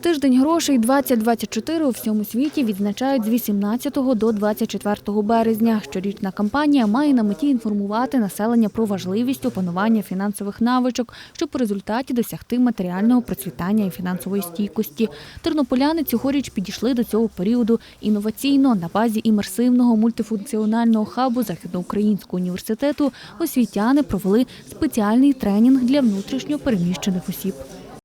Тиждень грошей 2024 у всьому світі відзначають з 18 до 24 березня. Щорічна кампанія має на меті інформувати населення про важливість опанування фінансових навичок, щоб у результаті досягти матеріального процвітання і фінансової стійкості. Тернополяни цьогоріч підійшли до цього періоду інноваційно на базі імерсивного мультифункціонального хабу Західноукраїнського університету. Освітяни провели спеціальний тренінг для внутрішньо переміщених осіб.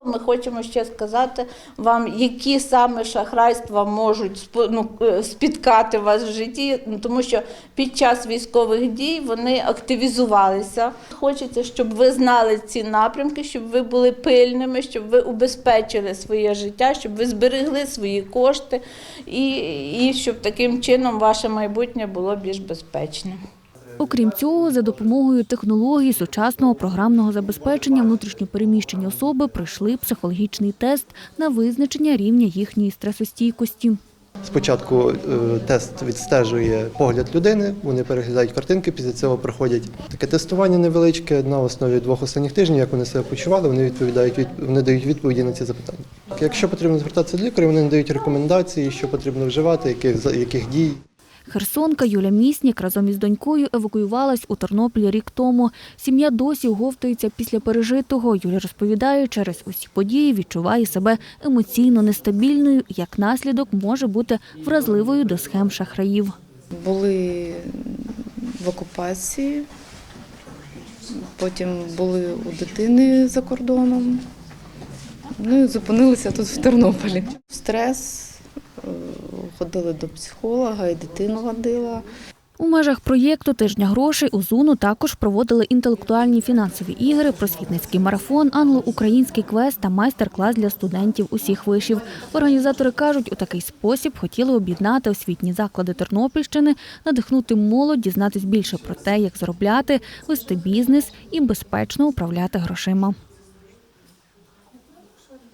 Ми хочемо ще сказати вам, які саме шахрайства можуть ну, е, спіткати вас в житті, ну, тому що під час військових дій вони активізувалися. Хочеться, щоб ви знали ці напрямки, щоб ви були пильними, щоб ви убезпечили своє життя, щоб ви зберегли свої кошти і, і щоб таким чином ваше майбутнє було більш безпечним. Окрім цього, за допомогою технологій сучасного програмного забезпечення внутрішньопереміщені особи пройшли психологічний тест на визначення рівня їхньої стресостійкості. Спочатку е, тест відстежує погляд людини, вони переглядають картинки, після цього проходять таке тестування невеличке на основі двох останніх тижнів, як вони себе почували, вони відповідають від вони дають відповіді на ці запитання. Якщо потрібно звертатися до лікаря, вони надають рекомендації, що потрібно вживати, яких яких дій. Херсонка Юля Міснік разом із донькою евакуювалась у Тернопіль рік тому. Сім'я досі оговтується після пережитого. Юля розповідає, через усі події відчуває себе емоційно нестабільною, як наслідок може бути вразливою до схем шахраїв. були в окупації, потім були у дитини за кордоном. Ну і зупинилися тут в Тернополі. Стрес, ходили до психолога, і дитину водила. У межах проєкту Тижня грошей у ЗУНу також проводили інтелектуальні фінансові ігри, просвітницький марафон, англо-український квест та майстер-клас для студентів усіх вишів. Організатори кажуть, у такий спосіб хотіли об'єднати освітні заклади Тернопільщини, надихнути молодь, дізнатись більше про те, як заробляти, вести бізнес і безпечно управляти грошима.